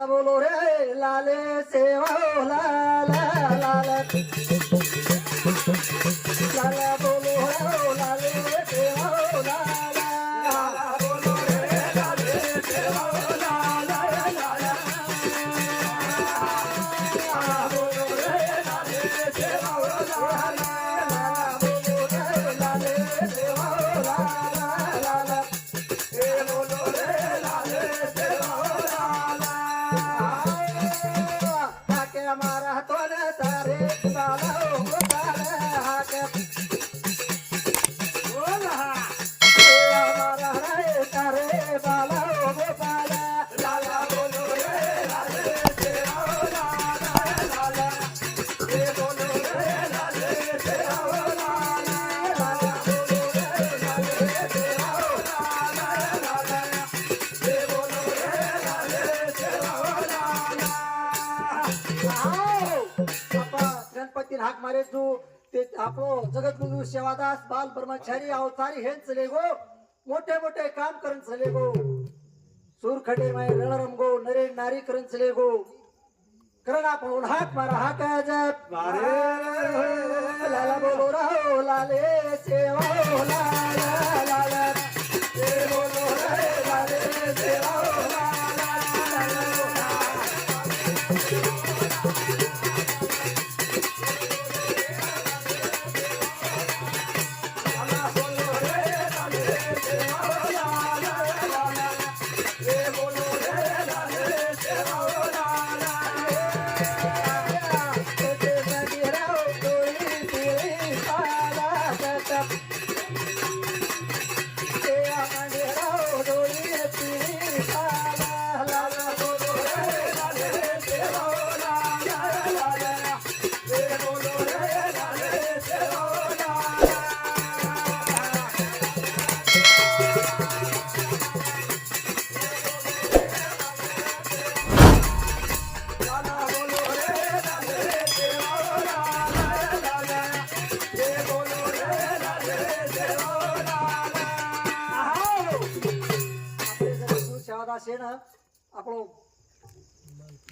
बोलो रे लाले सेवा हो लाला लाला लाला आपलो जगद्गुरु सेवादास बाल ब्रह्मचारी अवतारी हे चले गो मोठे मोठे काम करून चले गो सूरखडे माय रणरम गो नरे नारी करून चले गो करण आपण हाक मारा हाक जप. लाला बोलो राहो लाले सेवा हो लाला.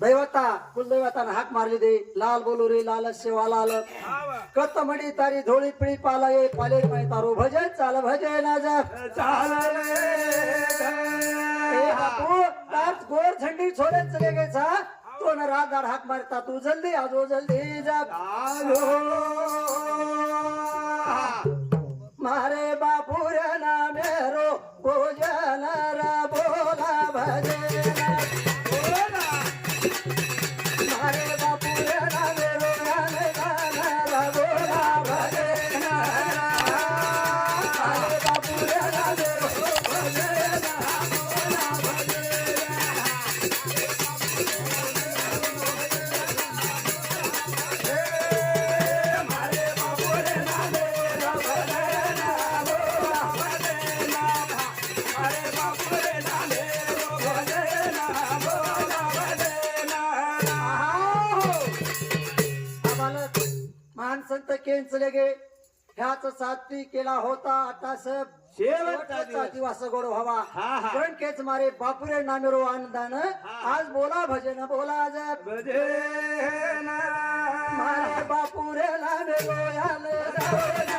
दैवता कुलदैवता हाक मारली दे लाल बोलोरी लाल सेवा लाल कत मडी तारी धोळी पिळी पाला ये पाले पाय तारो. भजे चाल भज ना जा चाल रे गोर झंडी छोरे चले गे सा तो ना राजदार हाक मारता तू. जल्दी आजो जल्दी जा केंचले गे ह्याच साथी केला होता. आता सब शेवटचा दिवस. गोड व्हावा. पण केच मारे बापुरे नामेरो आनंदान आज बोला भजन बोला जप मारे बापुरे नामेरो आनंदान.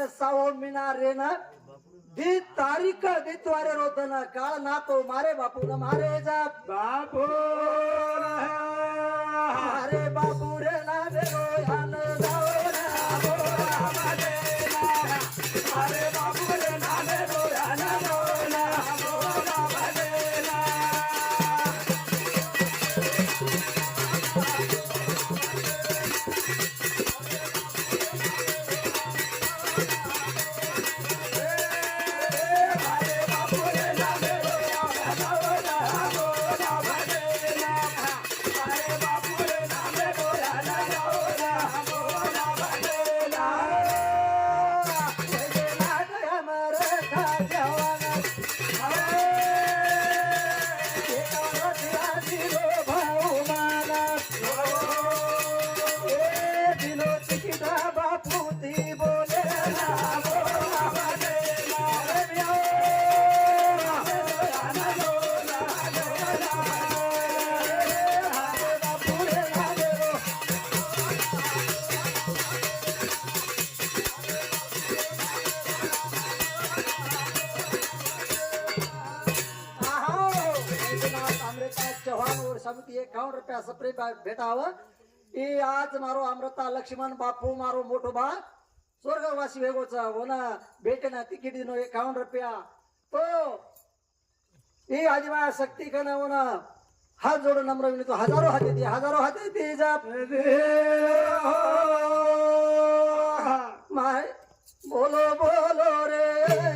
सालीन सावो मिना रेन दी तारीख दित्वारे रोतन काळ नातो मारे बापू न मारे जा बापू अरे बापू रे ना समिती रुपया सप्रे भेटावं. की आज मारो अमृता लक्ष्मण बापू मारो मोठो बा. स्वर्गवासी वेगोचा हो ना. भेटे ना तिकीट दिनो एकावन्न रुपया. तो ही आदिमा शक्ती कन हो ना. हात जोडून नम्र विनतो हजारो हात येते हजारो हात येते जाप. माय बोलो बोलो रे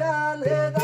आले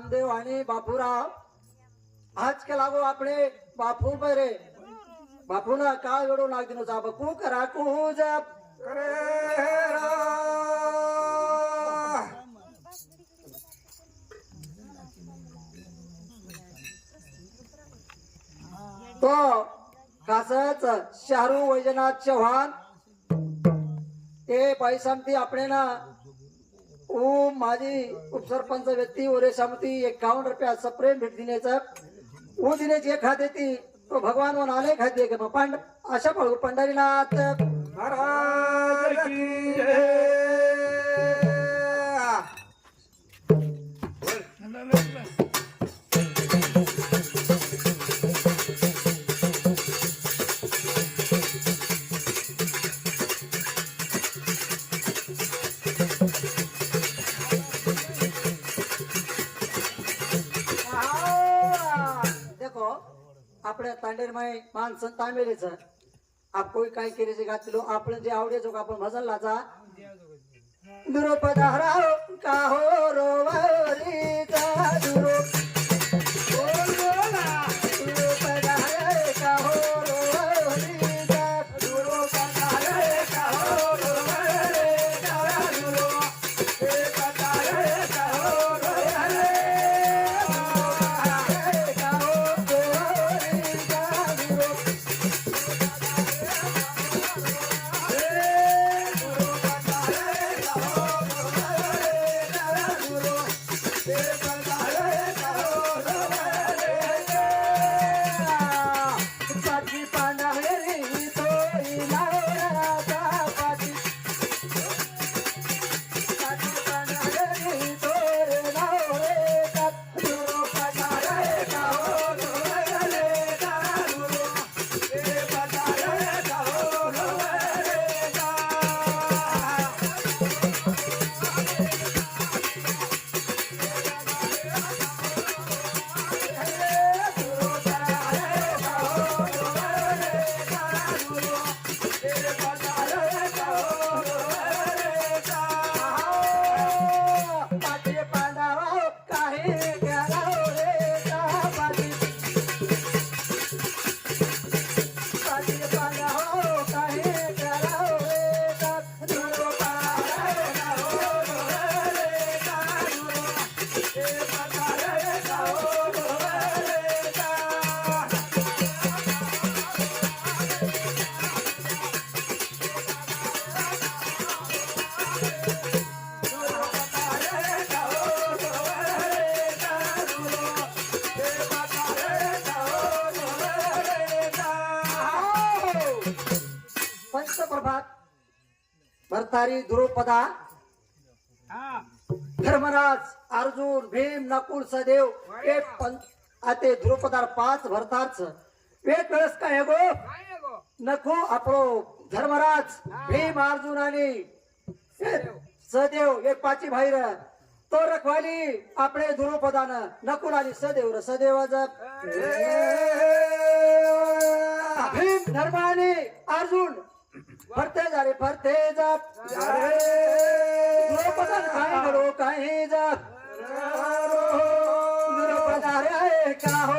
रामदेव आणि बापूराव आज के लागो आपले बापू बरे बापू ना काय घडून लागते नो साहेब करा कू जप तो कसच शहरू वैजनाथ चव्हाण ते पैसा ती आपण ना ओ माझी उपसरपंच व्यक्ती ओरे समिती एकावन्न रुपया सप्रेम भेट दिण्याचं ऊ दिण्याची एक खाते ती तो भगवान वन आले खाते मग पांड अशा पळू पंढरीनाथ. महाराज आपल्या तांडेरमाय माणसं तांबेलीच. आपण काय केले जे घातलो आपण जे आवडे जो आपण भजनला जा. दुरुपदा हराव का हो रोवारी जा பாண்டாவே प्रभात भरतारी द्रुपदा धर्मराज अर्जुन भीम नकुल सदेव हे आते द्रुपदार पाच भरतारच. एक वेळेस काय गो? नको आपलो धर्मराज भीम अर्जुन आणि सदेव एक पाची भाईर तो रखवाली आपले द्रुपदान नकुल आणि सदेव र सदेव भीम धर्माने अर्जुन फरते जा रे फरते जप द्रुपदान काय घडो काही जप द्रुपदा रे का हो?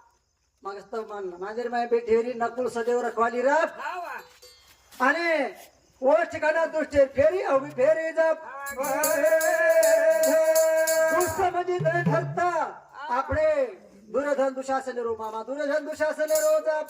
माय बेठेरी नकुल सदैव रखवाली रख खावा आणि ठिकाणा दृष्टी फेरी अवघी फेरी जप. दुष्ट म्हणजे ठरता आपले दुर्योधन दुशासन रो मामा दुर्योधन दुशासन रो जप.